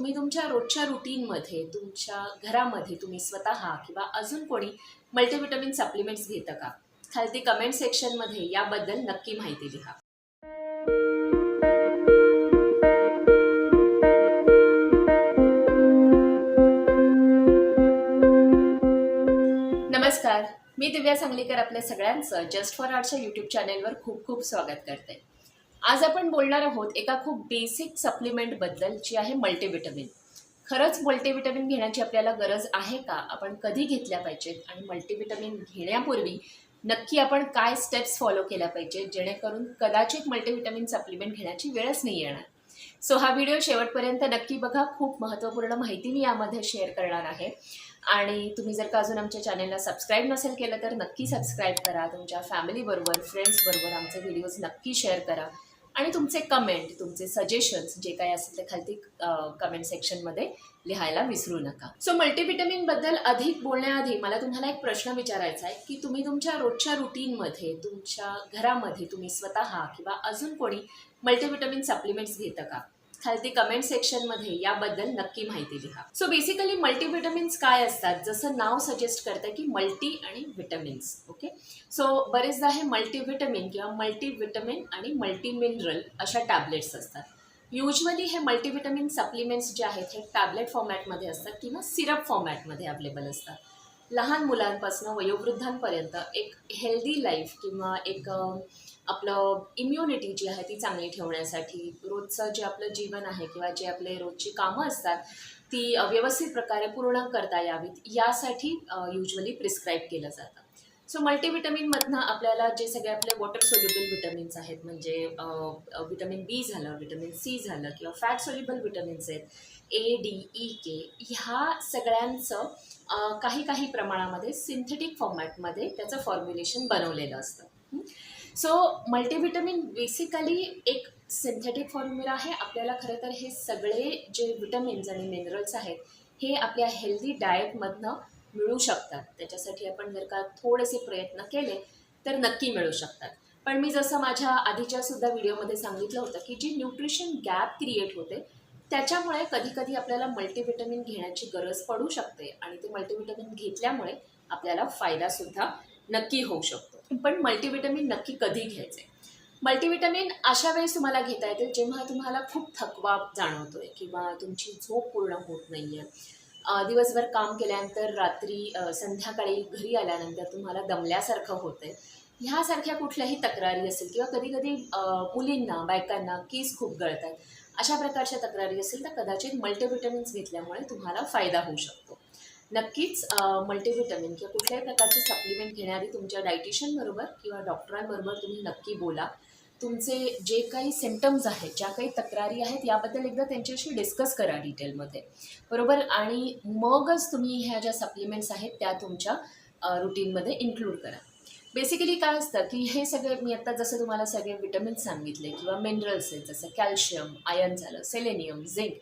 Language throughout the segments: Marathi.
तुम्ही तुमच्या रोजच्या रुटीनमध्ये तुमच्या घरामध्ये तुम्ही स्वतः किंवा अजून कोणी मल्टीव्हिटॅमिन सप्लिमेंट्स घेतं का? खालती कमेंट सेक्शनमध्ये याबद्दल नक्की माहिती लिहा. नमस्कार मी दिव्या सांगलीकर आपल्या सगळ्यांचं जस्ट फॉर आर्टच्या यूट्यूब चॅनेलवर खूप खूप स्वागत करते. आज आपण बोलणार आहोत एका खूप बेसिक सप्लिमेंटबद्दल जी आहे मल्टीविटॅमिन खरंच मल्टीविटॅमिन घेण्याची आपल्याला गरज आहे का? आपण कधी घेतल्या पाहिजेत आणि मल्टीविटॅमिन घेण्यापूर्वी नक्की आपण काय स्टेप्स फॉलो केल्या पाहिजेत जेणेकरून कदाचित मल्टीविटॅमिन सप्लिमेंट घेण्याची वेळच नाही येणार. सो हा व्हिडिओ शेवटपर्यंत नक्की बघा. खूप महत्त्वपूर्ण माहिती मी यामध्ये शेअर करणार आहे. आणि तुम्ही जर का अजून आमच्या चॅनेलला सबस्क्राईब नसेल केलं तर नक्की सबस्क्राईब करा. तुमच्या फॅमिलीबरोबर फ्रेंड्सबरोबर आमचे व्हिडिओज नक्की शेअर करा. आणि तुमचे कमेंट तुमचे सजेशन्स जे काही असेल ते खालती कमेंट सेक्शनमध्ये लिहायला विसरू नका. सो मल्टीविटॅमिनबद्दल अधिक बोलण्याआधी मला तुम्हाला एक प्रश्न विचारायचा आहे की तुम्ही तुमच्या रोजच्या रुटीनमध्ये तुमच्या घरामध्ये तुम्ही स्वतः किंवा अजून कोणी मल्टीव्हिटॅमिन सप्लिमेंट्स घेतं का? खालती कमेंट सेक्शनमध्ये याबद्दल नक्की माहिती लिहा. सो बेसिकली मल्टीव्हिटॅमिन्स काय असतात? जसं नाव सजेस्ट करतं की मल्टी आणि व्हिटॅमिन्स ओके सो बरेचदा हे मल्टीव्हिटॅमिन किंवा मल्टीव्हिटॅमिन आणि मल्टी मिनरल अशा टॅबलेट्स असतात. युजली हे मल्टीव्हिटॅमिन सप्लिमेंट्स जे आहेत हे टॅबलेट फॉर्मॅटमध्ये असतात किंवा सिरप फॉर्मॅटमध्ये अवेलेबल असतात. लहान मुलांपासून वयोवृद्धांपर्यंत एक हेल्दी लाईफ किंवा एक आपलं इम्युनिटी जी आहे ती चांगली ठेवण्यासाठी रोजचं जे आपलं जीवन आहे किंवा जे आपले रोजची कामं असतात ती व्यवस्थित प्रकारे पूर्ण करता यावीत यासाठी युजली प्रिस्क्राईब केलं जातं. सो मल्टीविटॅमिनमधनं आपल्याला जे सगळे आपले वॉटर सोल्युबल विटॅमिन्स आहेत म्हणजे विटॅमिन बी झालं विटॅमिन सी झालं किंवा फॅट सोल्युबल विटॅमिन्स आहेत ए डी ई के ह्या सगळ्यांचं काही काही प्रमाणामध्ये सिंथेटिक फॉर्मॅटमध्ये त्याचं फॉर्म्युलेशन बनवलेलं असतं. सो मल्टीव्हिटॅमिन बेसिकली एक सिंथेटिक फॉर्म्युला आहे. आपल्याला खरं तर हे सगळे जे विटॅमिन्स आणि मिनरल्स आहेत हे आपल्या हेल्दी डाएटमधनं मिळू शकतात. त्याच्यासाठी आपण जर का थोडेसे प्रयत्न केले तर नक्की मिळू शकतात. पण मी जसं माझ्या आधीच्या सुद्धा व्हिडिओमध्ये सांगितलं होतं की जी न्यूट्रिशन गॅप क्रिएट होते त्याच्यामुळे कधीकधी आपल्याला मल्टीव्हिटॅमिन घेण्याची गरज पडू शकते. आणि ते मल्टीव्हिटॅमिन घेतल्यामुळे आपल्याला फायदासुद्धा नक्की होऊ शकतो. पण मल्टीविटॅमिन नक्की कधी घ्यायचे? मल्टीविटॅमिन अशा वेळेस तुम्हाला घेता येते जेव्हा तुम्हाला खूप थकवा जाणवतोय किंवा तुमची झोप पूर्ण होत नाही आहे दिवसभर काम केल्यानंतर रात्री संध्याकाळी घरी आल्यानंतर तुम्हाला दमल्यासारखं होतंय. ह्यासारख्या कुठल्याही तक्रारी असेल किंवा कधी कधी मुलींना बायकांना केस खूप गळतात अशा प्रकारच्या तक्रारी असेल तर कदाचित मल्टीव्हिटॅमिन्स घेतल्यामुळे तुम्हाला फायदा होऊ शकतो. नक्कीच मल्टीविटॅमिन किंवा कुठल्याही प्रकारचे सप्लिमेंट घेणारी तुमच्या डायटिशियनबरोबर किंवा डॉक्टरांबरोबर तुम्ही नक्की बोला. तुमचे जे काही सिमटम्स आहेत ज्या काही तक्रारी आहेत याबद्दल एकदा त्यांच्याशी डिस्कस करा डिटेलमध्ये बरोबर? आणि मगच तुम्ही ह्या ज्या सप्लिमेंट्स आहेत त्या तुमच्या रुटीनमध्ये इन्क्लूड करा. बेसिकली काय असतं की हे सगळे मी आता जसं तुम्हाला सगळे विटॅमिन्स सांगितले किंवा मिनरल्स आहेत जसं कॅल्शियम आयर्न झालं सेलेनियम झिंक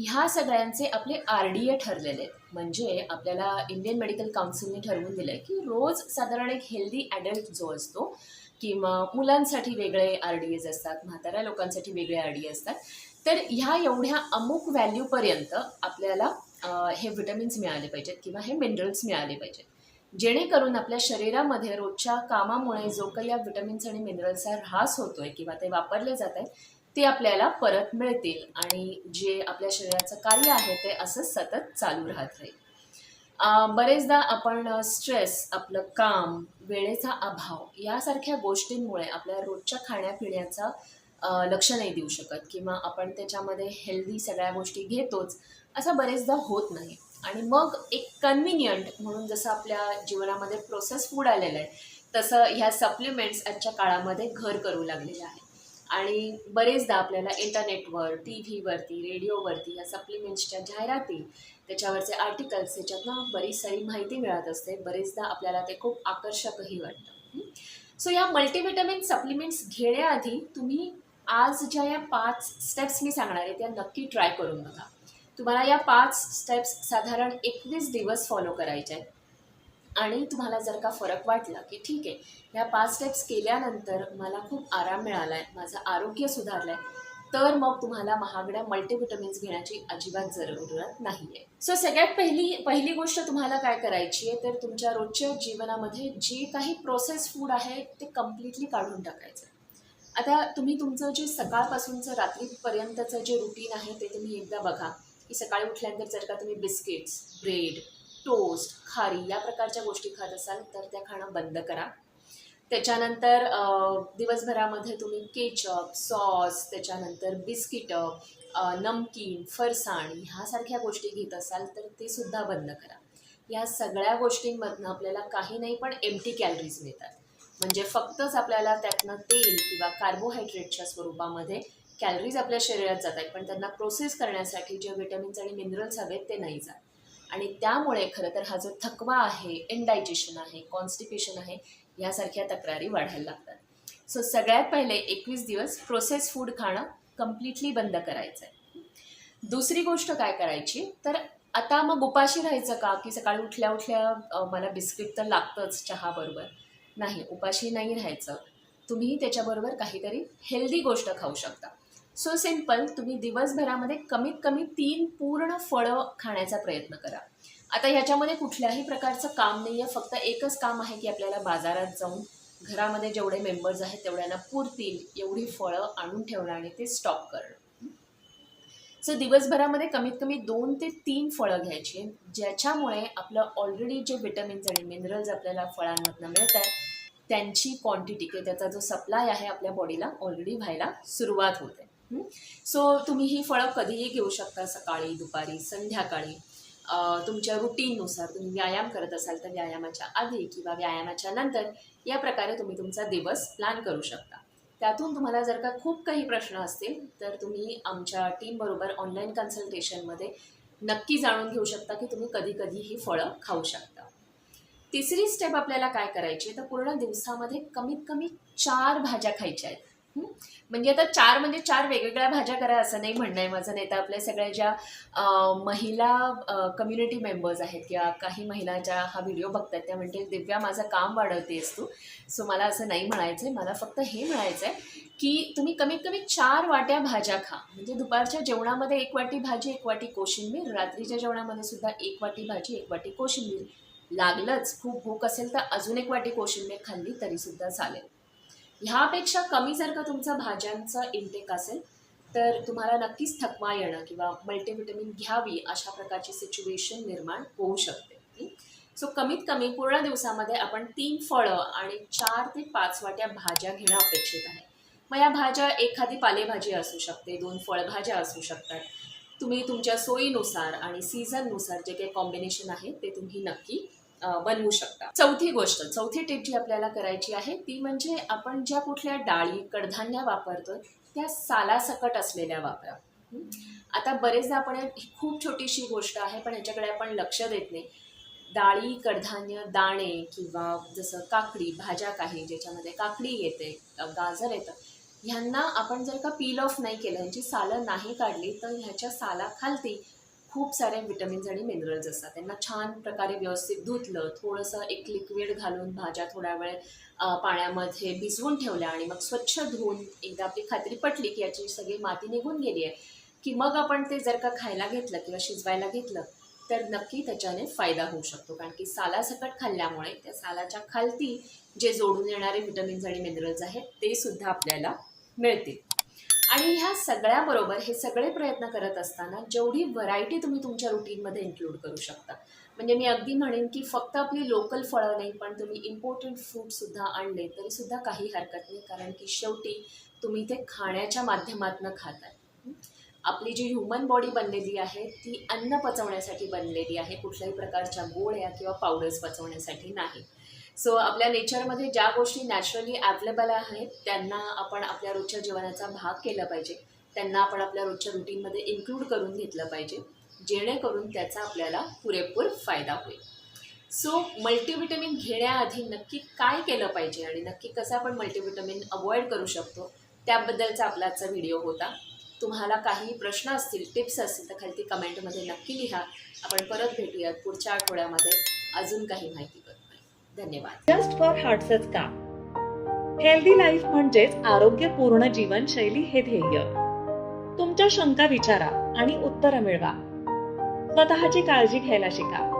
ह्या सगळ्यांचे आपले आर डी ए ठरलेले आहेत. म्हणजे आपल्याला इंडियन मेडिकल काउन्सिलने ठरवून दिलं आहे की रोज साधारण एक हेल्दी ॲडल्ट जो असतो किंवा मुलांसाठी वेगळे आर डी एज असतात म्हाताऱ्या लोकांसाठी वेगळे आर डी असतात तर ह्या एवढ्या अमुक व्हॅल्यूपर्यंत आपल्याला हे विटॅमिन्स मिळाले पाहिजेत किंवा हे मिनरल्स मिळाले पाहिजेत. जेणेकरून आपल्या शरीरामध्ये रोजच्या कामामुळे जो काही या विटॅमिन्स आणि मिनरल्सचा ऱ्हास होतोय किंवा ते वापरले जात आहेत ते आपल्याला परत मिळतील आणि जे आपल्या शरीराचं कार्य आहे ते असं सतत चालू राहत राहील. बरेचदा आपण स्ट्रेस आपलं काम वेळेचा अभाव यासारख्या गोष्टींमुळे आपल्या रोजच्या खाण्यापिण्याचा लक्ष नाही देऊ शकत किंवा आपण त्याच्यामध्ये हेल्दी सगळ्या गोष्टी घेतोच असं बरेचदा होत नाही. आणि मग एक कन्व्हिनियंट म्हणून जसं आपल्या जीवनामध्ये प्रोसेस फूड आलेलं आहे तसं ह्या सप्लिमेंट्स आजच्या काळामध्ये घर करू लागलेलं आहे. आणि बरेचदा आपल्याला इंटरनेटवर टी व्हीवरती रेडिओवरती या सप्लिमेंट्सच्या जाहिराती त्याच्यावरचे आर्टिकल्स याच्यातनं बरीच सारी माहिती मिळत असते. बरेचदा आपल्याला ते खूप आकर्षकही वाटतं. सो या मल्टीविटॅमिन सप्लिमेंट्स घेण्याआधी तुम्ही आज ज्या या पाच स्टेप्स मी सांगणार आहे त्या नक्की ट्राय करून बघा. तुम्हाला या पाच स्टेप्स साधारण एकवीस दिवस फॉलो करायचे आहेत. आणि तुम्हाला जर का फरक वाटला की ठीक आहे ह्या पाच स्टेप्स केल्यानंतर मला खूप आराम मिळाला आहे माझं आरोग्य सुधारलं आहे तर मग तुम्हाला महागड्या मल्टीव्हिटॅमिन्स घेण्याची अजिबात जरूरत नाही आहे सो सगळ्यात पहिली पहिली गोष्ट तुम्हाला काय करायची आहे तर तुमच्या रोजच्या जीवनामध्ये जे काही प्रोसेस फूड आहे ते कम्प्लिटली काढून टाकायचं. आता तुम्ही तुमचं जे सकाळपासूनचं रात्रीपर्यंतचं जे रुटीन आहे ते तुम्ही एकदा बघा की सकाळी उठल्यानंतर जर का तुम्ही बिस्किट्स ब्रेड टोस्ट खारी या प्रकारच्या गोष्टी खात असाल तर त्या खाणं बंद करा. त्याच्यानंतर दिवसभरामध्ये तुम्ही केचप सॉस त्याच्यानंतर बिस्किटं नमकीन फरसाण ह्यासारख्या गोष्टी घेत असाल तर ते सुद्धा बंद करा. या सगळ्या गोष्टींमधनं आपल्याला काही नाही पण एमटी कॅलरीज मिळतात. म्हणजे फक्तच आपल्याला त्यातनं तेल किंवा कार्बोहायड्रेटच्या स्वरूपामध्ये कॅलरीज आपल्या शरीरात जात आहेत पण त्यांना प्रोसेस करण्यासाठी जे विटॅमिन्स आणि मिनरल्स हवेत ते नाही जात. आणि त्यामुळे खरं तर हा जो थकवा आहे इनडायजेशन आहे कॉन्स्टिपेशन आहे यासारख्या तक्रारी वाढायला लागतात. सो सगळ्यात पहिले एकवीस दिवस प्रोसेस फूड खाणं कम्प्लिटली बंद करायचं आहे दुसरी गोष्ट काय करायची? तर आता मग उपाशी राहायचं का? की सकाळी उठल्या उठल्या मला बिस्किट तर लागतंच चहाबरोबर नाही उपाशी नाही राहायचं. तुम्ही त्याच्याबरोबर काहीतरी हेल्दी गोष्ट खाऊ शकता. सो सिंपल तुम्ही दिवसभरामध्ये कमीत कमी तीन पूर्ण फळं खाण्याचा प्रयत्न करा. आता ह्याच्यामध्ये कुठल्याही प्रकारचं काम नाही आहे फक्त एकच काम आहे की आपल्याला बाजारात जाऊन घरामध्ये जेवढे मेंबर्स आहेत तेवढ्यांना पुरतील एवढी फळं आणून ठेवणं आणि ते स्टॉक करणं. सो दिवसभरामध्ये कमीत कमी दोन ते तीन फळं घ्यायची ज्याच्यामुळे आपलं ऑलरेडी जे विटॅमिन्स आणि मिनरल्स आपल्याला फळांमधनं मिळत आहे त्यांची क्वांटिटी किंवा त्याचा जो सप्लाय आहे आपल्या बॉडीला ऑलरेडी व्हायला सुरुवात होते. सो तुम्ही ही फळं कधीही घेऊ शकता सकाळी दुपारी संध्याकाळी. तुमच्या रुटीननुसार तुम्ही व्यायाम करत असाल तर व्यायामाच्या आधी किंवा व्यायामाच्या नंतर या प्रकारे तुम्ही तुमचा दिवस प्लॅन करू शकता. त्यातून तुम्हाला जर का खूप काही प्रश्न असतील तर तुम्ही आमच्या टीमबरोबर ऑनलाईन कन्सल्टेशनमध्ये नक्की जाणून घेऊ शकता की तुम्ही कधी कधी ही फळं खाऊ शकता. तिसरी स्टेप आपल्याला काय करायची तर पूर्ण दिवसामध्ये कमीत कमी चार भाज्या खायच्या आहेत. म्हणजे आता चार म्हणजे चार वेगवेगळ्या भाज्या करा असं नाही म्हणणं आहे माझं नाही तर आपल्या सगळ्या ज्या महिला कम्युनिटी मेंबर्स आहेत किंवा काही महिला ज्या हा व्हिडिओ बघतात त्या म्हणतील दिव्या माझं काम वाढवतेस तू. सो मला असं नाही म्हणायचं आहे मला फक्त हे म्हणायचं आहे की तुम्ही कमीत कमी चार वाट्या भाज्या खा. म्हणजे दुपारच्या जेवणामध्ये एक वाटी भाजी एक वाटी कोशिंबीर रात्रीच्या जेवणामध्ये सुद्धा एक वाटी भाजी एक वाटी कोशिंबीर. लागलंच खूप भूक असेल तर अजून एक वाटी कोशिंबीर खाल्ली तरीसुद्धा चालेल. ह्यापेक्षा कमी जर का तुमचा भाज्यांचा इंटेक असेल तर तुम्हाला नक्कीच थकवा येणं किंवा मल्टीव्हिटॅमिन घ्यावी अशा प्रकारची सिच्युएशन निर्माण होऊ शकते. सो कमीत कमी पूर्ण दिवसामध्ये आपण तीन फळं आणि चार ते पाच वाट्या भाज्या घेणं अपेक्षित आहे. मग या भाज्या एखादी पालेभाजी असू शकते दोन फळभाज्या असू शकतात. तुम्ही तुमच्या सोयीनुसार आणि सीझननुसार जे काही कॉम्बिनेशन आहे ते तुम्ही नक्की बनवू शकता. चौथी गोष्ट चौथी टिप जी आपल्याला करायची आहे ती म्हणजे आपण ज्या कुठल्या डाळी कडधान्य वापरतोय त्या सालासकट असलेल्या वापरा. आता बरेचदा आपण ही खूप छोटीशी गोष्ट आहे पण ह्याच्याकडे आपण लक्ष देत नाही. डाळी कडधान्य दाणे किंवा जसं काकडी भाज्या काही ज्याच्यामध्ये काकडी येते गाजर येतं ह्यांना आपण जर का पील ऑफ नाही केलं ह्यांची सालं नाही काढली तर ह्याच्या सालाखालती खूप सारे विटॅमिन्स आणि मिनरल्स असतात. त्यांना छान प्रकारे व्यवस्थित धुतलं थोडंसं एक लिक्विड घालून भाज्या थोड्या वेळ पाण्यामध्ये भिजवून ठेवल्या आणि मग स्वच्छ धुवून एकदा आपली खात्री पटली की याची सगळी माती निघून गेली आहे. की मग आपण ते जर का खायला घेतलं किंवा शिजवायला घेतलं तर नक्की त्याच्याने फायदा होऊ शकतो. कारण की सालासकट खाल्ल्यामुळे त्या सालाच्या खालती जे जोडून येणारे विटॅमिन्स आणि मिनरल्स आहेत ते सुद्धा आपल्याला मिळतील. आणि ह्या सगळ्याबरोबर हे सगळे प्रयत्न करत असताना जेवढी व्हरायटी तुम्ही तुमच्या रुटीनमध्ये इन्क्लूड करू शकता. म्हणजे मी अगदी म्हणेन की फक्त आपली लोकल फळं नाही पण तुम्ही इम्पॉर्टंट फ्रूटसुद्धा आणले तरीसुद्धा काही हरकत नाही कारण की शेवटी तुम्ही ते खाण्याच्या माध्यमातून खाताय. आपली जी ह्युमन बॉडी बनलेली आहे ती अन्न पचवण्यासाठी बनलेली आहे कुठल्याही प्रकारच्या गोळ्या किंवा पावडर्स पचवण्यासाठी नाही. सो आपल्या नेचरमध्ये ज्या गोष्टी नॅचरली अवेलेबल आहेत त्यांना आपण आपल्या रोजच्या जीवनाचा भाग केला पाहिजे. त्यांना आपण आपल्या रोजच्या रुटीनमध्ये इन्क्लूड करून घेतलं पाहिजे. जेणेकरून त्याचा आपल्याला पुरेपूर फायदा होईल. सो मल्टीव्हिटॅमिन घेण्याआधी नक्की काय केलं पाहिजे आणि नक्की कसं आपण मल्टीव्हिटॅमिन अवॉइड करू शकतो त्याबद्दलचा आपला आजचा व्हिडिओ होता. तुम्हाला काही प्रश्न असतील टिप्स असतील तर खाली ती कमेंटमध्ये नक्की लिहा. आपण परत भेटूयात पुढच्या आठवड्यामध्ये. अजून काही माहिती धन्यवाद. जस्ट फॉर हार्टसच काम हेल्दी लाईफ म्हणजेच आरोग्यपूर्ण जीवनशैली हे ध्येय. तुमच्या शंका विचारा आणि उत्तरं मिळवा. स्वतःची काळजी घ्यायला शिका.